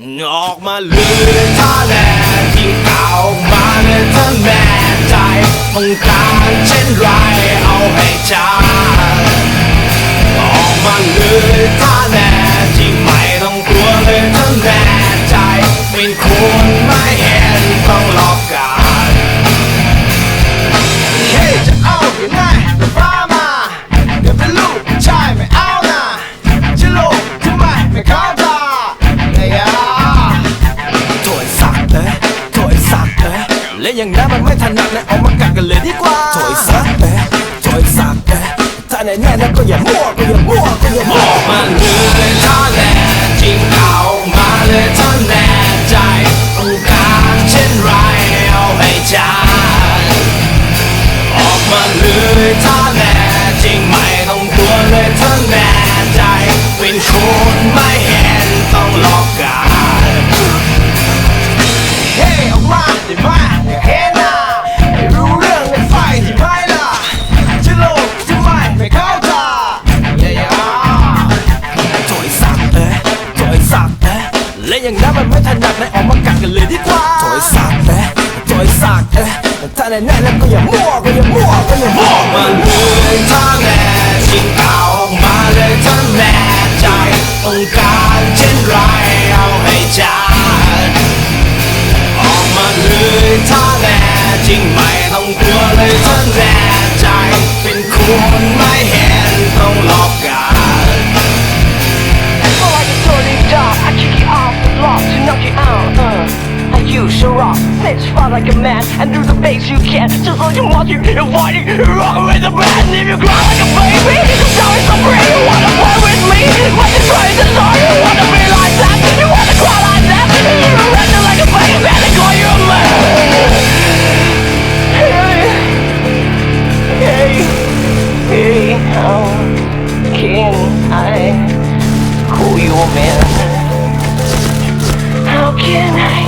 ออกมาเลยท่าแน่ที่เก่ามาเลยถ้าแน่ใจต้องการเช่นไรเอาให้ชัดออกมาเลยท่าแน่ที่ไม่ต้องกลัวเลยท่าแน่ใจเป็นคน และอย่างนั้นมันไม่ถนัดนะเอามากัดกันเลยดีกว่าถอยสักเอ้ยโถยสักเอ้ยถ้าไหนแน่แล้วก็อย่า อย่างนั้นมันไม่ถนัดนะออกมากัดกันเลยดีกว่าถอยสักเอ้ยโถยสักเอ้ถ้าแน่แน่แล้วก็อย่ามั่วก็อย่ามั่วก็อย่ามั่ว I use so fight like a man and do the bass you can. Just like you're watching, you're fighting, you're rocking with the band. If you cry like a baby, now it's so free. You wanna play with me? When you try to start, you wanna be like that. You wanna cry like that. You run like a baby, and they call you a man. Hey, hey, hey, how can I? call you a man? How can I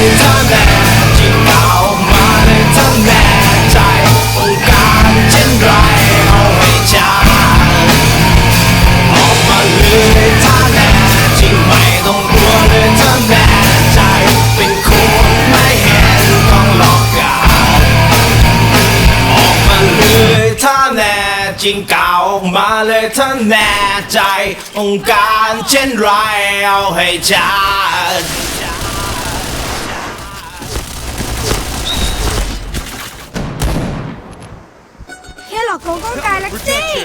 จริงเก่ามาเลยถ้าแน่ใจ องค์การเช่นไรเอาให้ชัดแค่หลอกลวงก็การลักจี